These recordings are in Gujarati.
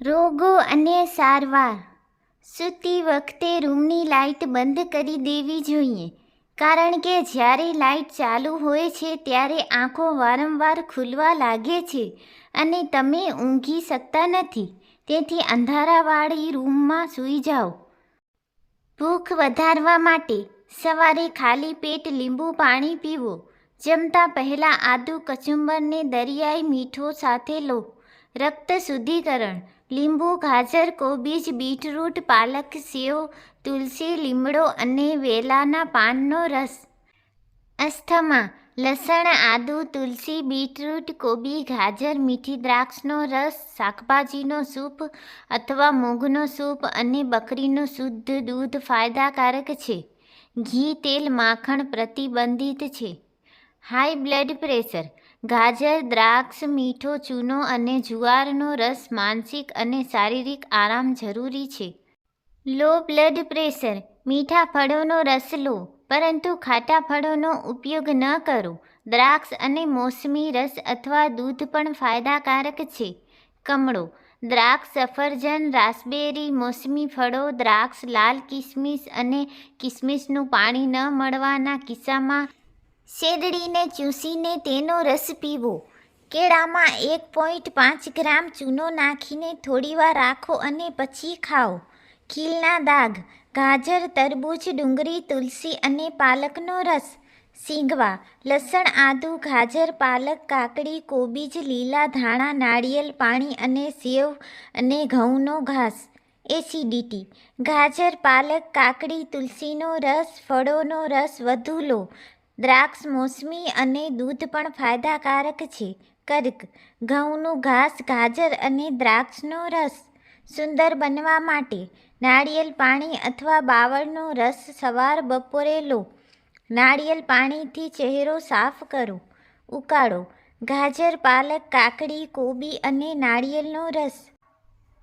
રોગો અને સારવાર. સૂતી વખતે રૂમની લાઇટ બંધ કરી દેવી જોઈએ. કારણ કે જ્યારે લાઇટ ચાલુ હોય છે ત્યારે આંખો વારંવાર ખુલવા લાગે છે અને તમે ઊંઘી શકતા નથી. તેથી અંધારાવાળી રૂમમાં સૂઈ જાઓ. ભૂખ વધારવા માટે સવારે ખાલી પેટ લીંબુ પાણી પીવો. જમતા પહેલાં આદુ કચુંબરને દરિયાઈ મીઠો સાથે લો. રક્ત શુદ્ધિકરણ. લીંબુ, ગાજર, કોબીજ, બીટરૂટ, પાલક, સેવ, તુલસી, લીમડો અને વેલાના પાનનો રસ. અસ્થમા, લસણ, આદુ, તુલસી, બીટરૂટ, કોબી, ગાજર, મીઠી દ્રાક્ષનો રસ, શાકભાજીનો સૂપ અથવા મૂગનો સૂપ અને બકરીનું શુદ્ધ દૂધ ફાયદાકારક છે. ઘી, તેલ, માખણ પ્રતિબંધિત છે. હાઈ બ્લડ પ્રેશર ગાજર, દ્રાક્ષ, મીઠો, ચૂનો અને જુવારનો રસ માનસિક અને શારીરિક આરામ જરૂરી છે. લો બ્લડ પ્રેશર, મીઠા ફળોનો રસ લો, પરંતુ ખાટા ફળોનો ઉપયોગ ન કરો. દ્રાક્ષ અને મોસમી રસ અથવા દૂધ પણ ફાયદાકારક છે. કમળો, દ્રાક્ષ, સફરજન, રાસબેરી, મોસમી ફળો, દ્રાક્ષ, લાલ કિસમિસ અને કિસમિસનું પાણી ન મળવાના કિસ્સામાં શેરડીને ચૂસીને તેનો રસ પીવો. કેળામાં એક પોઈન્ટ પાંચ ગ્રામ ચૂનો નાખીને થોડીવાર રાખો અને પછી ખાઓ. ખીલના દાગ, ગાજર, તરબૂચ, ડુંગળી, તુલસી અને પાલકનો રસ. સીંગવા લસણ, આદુ, ગાજર, પાલક, કાકડી, કોબીજ, લીલા ધાણા, નાળિયેર, પાણી અને સેવ અને ઘઉંનો ઘાસ. એસિડિટી, ગાજર, પાલક, કાકડી, તુલસીનો રસ, ફળોનો રસ વધુ લો. દ્રાક્ષ મોસમી અને દૂધ પણ ફાયદાકારક છે. કર્ક, ઘઉંનું ઘાસ, ગાજર અને દ્રાક્ષનો રસ સુંદર બનવા માટે નાળિયેર પાણી અથવા બાવળનો રસ સવાર બપોરે લો. નાળિયેર પાણીથી ચહેરો સાફ કરો. ઉકાળો. ગાજર, પાલક, કાકડી, કોબી અને નાળિયેરનો રસ.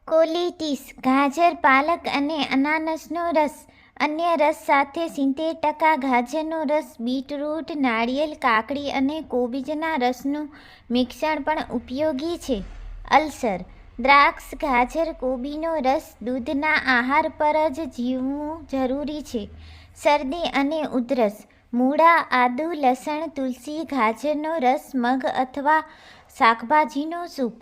કોલિટીસ. ગાજર, પાલક અને અનાનસનો રસ અન્ય રસ સાથે સિત્તેર ટકા ગાજરનો રસ, બીટરૂટ, નાળિયેર, કાકડી અને કોબીજના રસનું મિશ્રણ પણ ઉપયોગી છે. અલ્સર, દ્રાક્ષ, ગાજર, કોબીનો રસ દૂધના આહાર પર જ જીવવું જરૂરી છે. શરદી અને ઉધરસ, મૂળા, આદુ, લસણ, તુલસી, ગાજરનો રસ, મગ અથવા શાકભાજીનો સૂપ.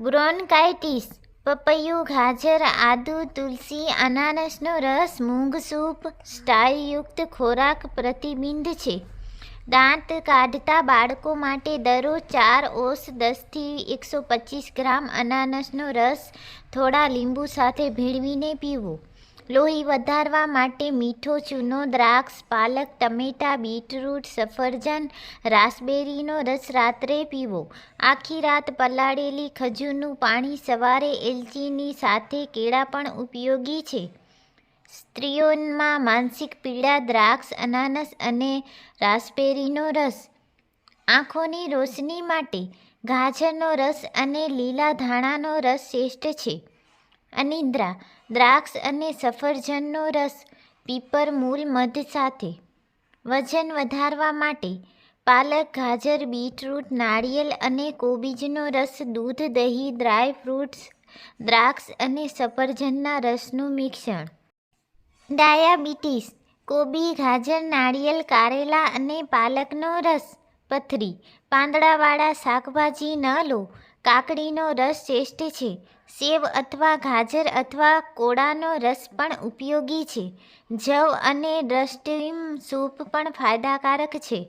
બ્રોન્કાઇટિસ પપૈયું, ગાજર, આદુ, તુલસી અનાનસનો રસ, મૂંગ સૂપ સ્ટાયયુક્ત ખોરાક પ્રતિબિંધ છે. દાંત કાઢતા બાળકો માટે દરરોજ ચાર ઓસ દસથી એકસો પચીસ ગ્રામ અનાનસનો રસ, થોડા લીંબુ સાથે ભેળવીને પીવો. લોહી વધારવા માટે મીઠો ચૂનો, દ્રાક્ષ, પાલક, ટમેટાં, બીટરૂટ, સફરજન, રાસબેરીનો રસ રાત્રે પીવો. આખી રાત પલાળેલી ખજૂરનું પાણી સવારે એલચીની સાથે કેળા પણ ઉપયોગી છે. સ્ત્રીઓમાં માનસિક પીડા, દ્રાક્ષ, અનાનસ અને રાસબેરીનો રસ. આંખોની રોશની માટે ગાજરનો રસ અને લીલા ધાણાનો રસ શ્રેષ્ઠ છે. અનિદ્રા દ્રાક્ષ અને સફરજનનો રસ પીપર મૂળ મધ સાથે. વજન વધારવા માટે પાલક, ગાજર, બીટરૂટ, નાળિયેર અને કોબીજનો રસ, દૂધ, દહીં, ડ્રાય ફ્રૂટ્સ, દ્રાક્ષ અને સફરજનના રસનું મિશ્રણ. ડાયાબિટીસ, કોબી, ગાજર, નાળિયેર, કારેલા અને પાલકનો રસ. પથરી, પાંદડાવાળા શાકભાજી ન લો, કાકડીનો રસ શ્રેષ્ઠ છે. સેવ અથવા ગાજર અથવા કોળાનો રસ પણ ઉપયોગી છે. જવ અને ડસ્ટીમ સૂપ પણ ફાયદાકારક છે.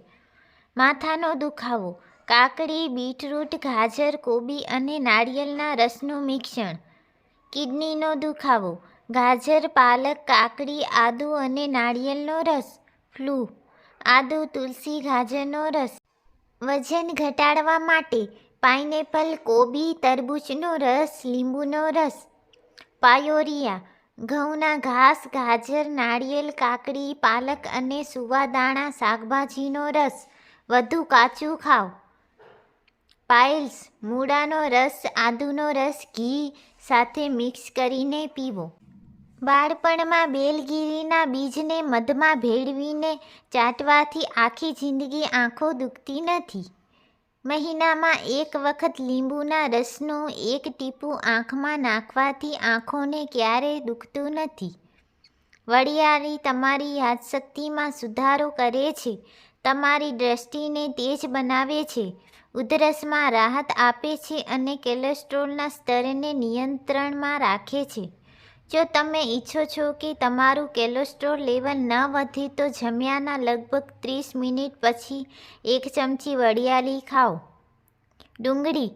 માથાનો દુખાવો, કાકડી, બીટરૂટ, ગાજર, કોબી અને નાળિયેરના રસનું મિશ્રણ. કિડનીનો દુખાવો, ગાજર, પાલક, કાકડી, આદુ અને નાળિયેરનો રસ, ફ્લૂ, આદુ, તુલસી ગાજરનો રસ. વજન ઘટાડવા માટે પાઇનેપલ કોબી તરબૂચનો રસ, લીંબુનો રસ, પાયોરિયા, ઘઉંના ઘાસ, ગાજર, નાળિયેર, કાકડી, પાલક અને સુવાદાણા શાકભાજીનો રસ. વધુ કાચું ખાઓ પાઇલ્સ, મૂળાનો રસ, આદુનો રસ, ઘી સાથે મિક્સ કરીને પીવો. બાળપણમાં બેલગીરીના બીજને મધમાં ભેળવીને ચાટવાથી આખી જિંદગી આંખો દુખતી નથી. મહિનામાં એક વખત લીંબુના રસનું એક ટીપું આંખમાં નાખવાથી આંખોને ક્યારેય દુખતું નથી. વડિયાળી તમારી યાદશક્તિમાં સુધારો કરે છે. તમારી દ્રષ્ટિને તેજ બનાવે છે. ઉધરસમાં રાહત આપે છે અને કોલેસ્ટ્રોલના સ્તરને નિયંત્રણમાં રાખે છે. જો તમે ઈચ્છો છો કે તમારું કોલેસ્ટ્રોલ લેવલ ન વધે તો જમ્યાના લગભગ ત્રીસ મિનિટ પછી એક ચમચી વડિયાળી ખાઓ. ડુંગળી,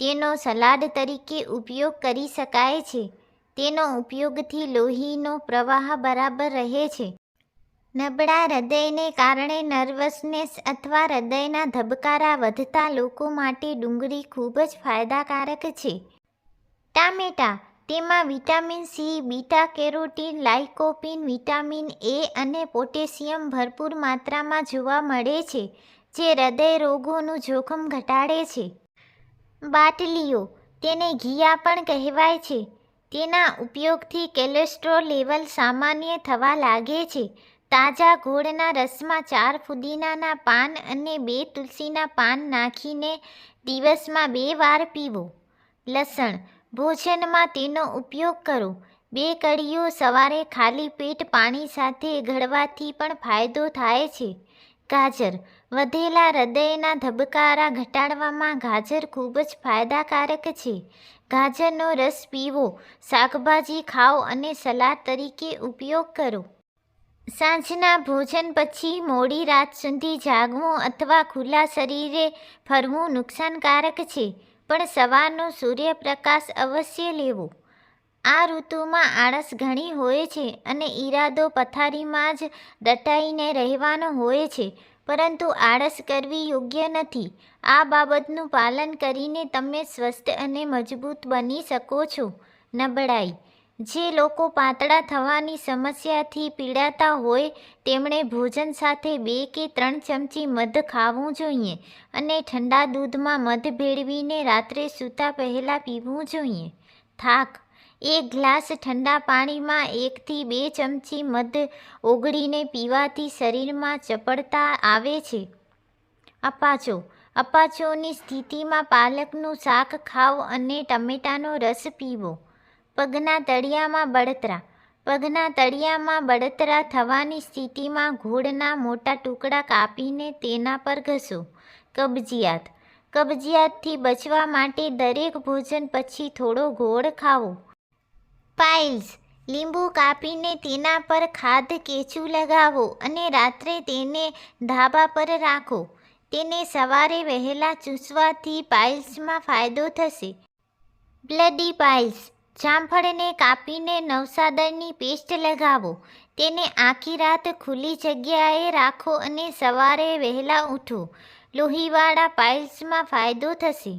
તેનો સલાડ તરીકે ઉપયોગ કરી શકાય છે. તેનો ઉપયોગથી લોહીનો પ્રવાહ બરાબર રહે છે. નબળા હૃદયને કારણે નર્વસનેસ અથવા હૃદયના ધબકારા વધતા લોકો માટે ડુંગળી ખૂબ જ ફાયદાકારક છે. ટામેટાં તેમાં vitamin C, beta carotene lycopene vitamin A અને પોટેશિયમ ભરપૂર માત્રામાં જોવા મળે છે, જે હૃદય રોગોનું જોખમ ઘટાડે છે. બાટલીઓ, તેને ઘીયા પણ કહેવાય છે. તેના ઉપયોગથી કોલેસ્ટ્રોલ લેવલ સામાન્ય થવા લાગે છે. તાજા ગોળના રસમાં ચાર ફુદીનાના પાન અને બે તુલસીના પાન નાખીને દિવસમાં બે વાર પીવો. લસણ ભોજનમાં તેનો ઉપયોગ કરો. બે કળીઓ સવારે ખાલી પેટ પાણી સાથે ઘડવાથી પણ ફાયદો થાય છે. ગાજર. વધેલા હૃદયના ધબકારા ઘટાડવામાં ગાજર ખૂબ જ ફાયદાકારક છે. ગાજરનો રસ પીવો. શાકભાજી ખાઓ અને સલાડ તરીકે ઉપયોગ કરો. સાંજના ભોજન પછી મોડી રાત સુધી જાગવું અથવા ખુલ્લા શરીરે ફરવું નુકસાનકારક છે. પણ સવારનો સૂર્યપ્રકાશ અવશ્ય લેવો. આ ઋતુમાં આળસ ઘણી હોય છે અને ઈરાદો પથારીમાં જ દટાઈને રહેવાનો હોય છે, પરંતુ આળસ કરવી યોગ્ય નથી. આ બાબતનું પાલન કરીને તમે સ્વસ્થ અને મજબૂત બની શકો છો. નબળાઈ જે લોકો પાતળા થવાની સમસ્યાથી પીડાતા હોય, તેમણે ભોજન સાથે બે કે ત્રણ ચમચી મધ ખાવું જોઈએ અને ઠંડા દૂધમાં મધ ભેળવીને રાત્રે સૂતા પહેલાં પીવું જોઈએ. થાક. એક ગ્લાસ ઠંડા પાણીમાં એકથી બે ચમચી મધ ઓગળીને પીવાથી શરીરમાં ચપળતા આવે છે. અપાચો. અપાચોની સ્થિતિમાં પાલકનું શાક ખાવ અને ટમેટાનો રસ પીવો. પગના તળિયામાં બળતરા. પગના તળિયામાં બળતરા થવાની સ્થિતિમાં ઘોડના મોટા ટુકડા કાપીને તેના પર ઘસો. કબજિયાત. કબજિયાતથી બચવા માટે દરેક ભોજન પછી થોડો ગોળ ખાવો. પાઇલ્સ. લીંબુ કાપીને તેના પર ખાધ કેચું લગાવો અને રાત્રે તેને ધાબા પર રાખો. તેને સવારે વહેલા ચૂસવાથી પાઇલ્સમાં ફાયદો થશે. Bloody piles. જામફળને કાપીને નવસાદરની પેસ્ટ લગાવો. તેને આખી રાત ખુલ્લી જગ્યાએ રાખો અને સવારે વહેલા ઉઠો. લોહીવાળા પાઇલ્સમાં ફાયદો થશે.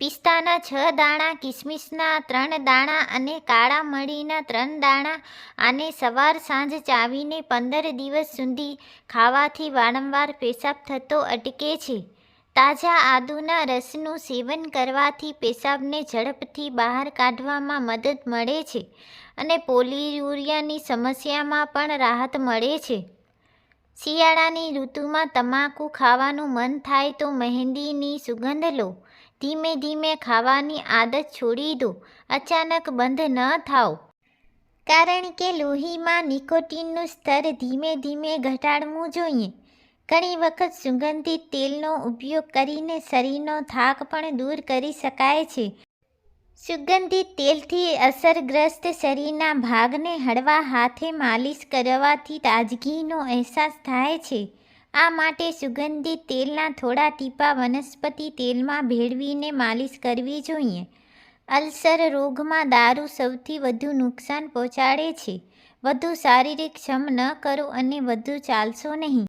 પિસ્તાના છ દાણા, કિસમિસના ત્રણ દાણા અને કાળા મરીના ત્રણ દાણા આને સવાર સાંજ ચાવીને પંદર દિવસ સુધી ખાવાથી વારંવાર પેશાબ થતો અટકે છે. તાજા આદુના રસનું સેવન કરવાથી પેશાબને ઝડપથી બહાર કાઢવામાં મદદ મળે છે અને પોલીયુરિયાની સમસ્યામાં પણ રાહત મળે છે. શિયાળાની ઋતુમાં તમાકુ ખાવાનું મન થાય તો મહેંદીની સુગંધ લો. ધીમે ધીમે ખાવાની આદત છોડી દો. અચાનક બંધ ન થાઓ. કારણ કે લોહીમાં નિકોટીનનું સ્તર ધીમે ધીમે ઘટાડવું જોઈએ. ઘણી વખત સુગંધિત તેલનો ઉપયોગ કરીને શરીરનો થાક પણ દૂર કરી શકાય છે. સુગંધિત તેલથી અસરગ્રસ્ત શરીરના ભાગને હળવા હાથે માલિશ કરવાથી તાજગીનો અહેસાસ થાય છે. આ માટે સુગંધિત તેલના થોડા ટીપા વનસ્પતિ તેલમાં ભેળવીને માલિશ કરવી જોઈએ. અલ્સર રોગમાં દારૂ સૌથી વધુ નુકસાન પહોંચાડે છે. વધુ શારીરિક શ્રમ ન કરો અને વધુ ચાલશો નહીં.